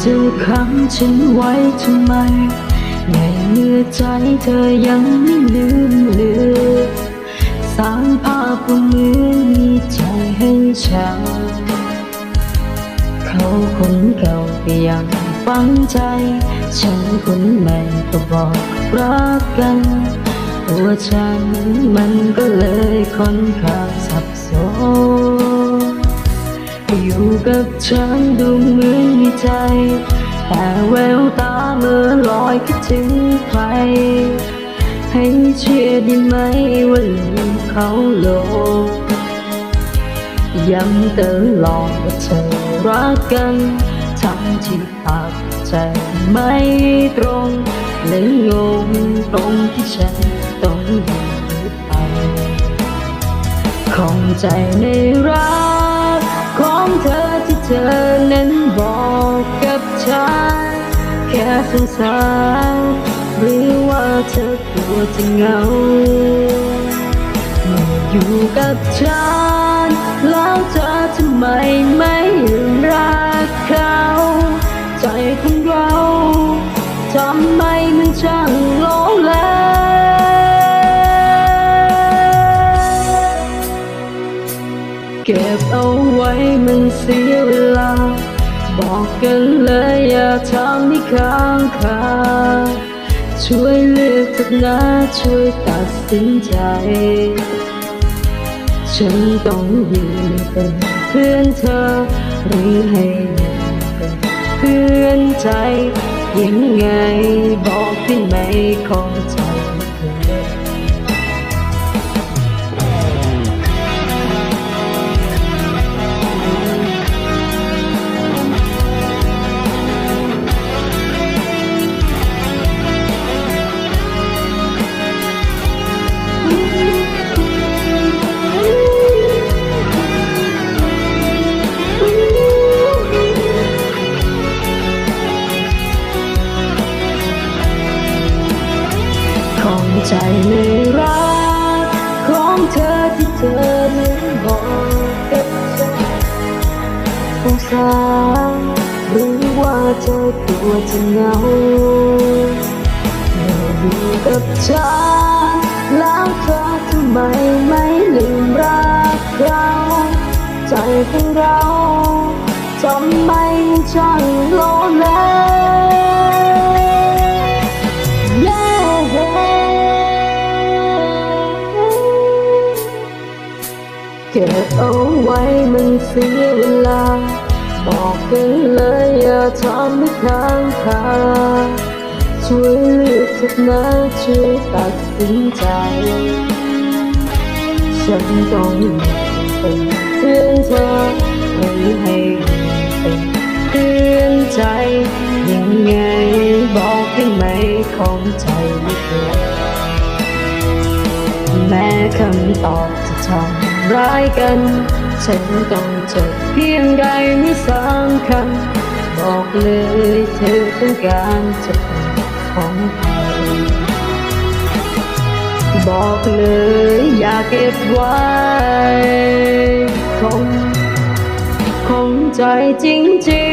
เจะขังฉันไว้ทำไม ในเมื่อใจเธอยังไม่ลืมเลือสร้างภาพว่าเหมือนมีใจให้ฉัน เขาคนเก่าก็ยังฝังใจ ฉันคนใหม่ก็บอกรักกันตัวฉันมันก็เลยค่อนข้างสับสน อยู่กับฉันดูเหมือนมีใจ แต่แววตาเมื่อลอยคิดถึงใคร ให้เชื่อได้ไหมว่าลืมเขาลงย้ำตลอดว่าเธอรักกันทั้งที่ปากใจไม่ตรงและงงตรงที่ฉันต้องอยู่ไปของใจในรัก อที่เธอนั้นบอกกับฉันแค่สงสารหรือว่าเธอกลัวจะเหงาอยู่กับฉันแล้วเธอทำไมไม่รักเขา ใจของเราทำไมมันช่าง ข้างคาช่วยเลือกสักนะช่วยตัดสินใจ ฉันต้องอยู่เป็นเพื่อนเธอหรือให้เป็นเพื่อนใจยังไงบอกที่ไม่ขอใจเลย ของใจในรักของเธอที่เธอนั้นบอกกับฉันสงสารหรือว่าเธอกลัวจะเหงาเมื่ออยู่กับฉันแล้วเธอทำไมไม่ลืมรักเราใจของเราทำไมช่างโลเล เก็บเอาไว้มันเสียเวลา บอกกันเลยอย่าทำให้ค้างคาช่วยเลือกเถิดนะช่วยตัดสินใจ ฉันต้องเป็นเพื่อนเธอไม่ให้เป็นเพื่อนใจ ยังไงบอกให้ไม่ของใจไม่เคย คำตอบจะทำร้ายกัน ฉันต้องจบเพียงใดไม่สำคัญบอกเลยเธอต้องการจะเป็นของใครบอกเลยอย่าเก็บไว้คงคงใจจริง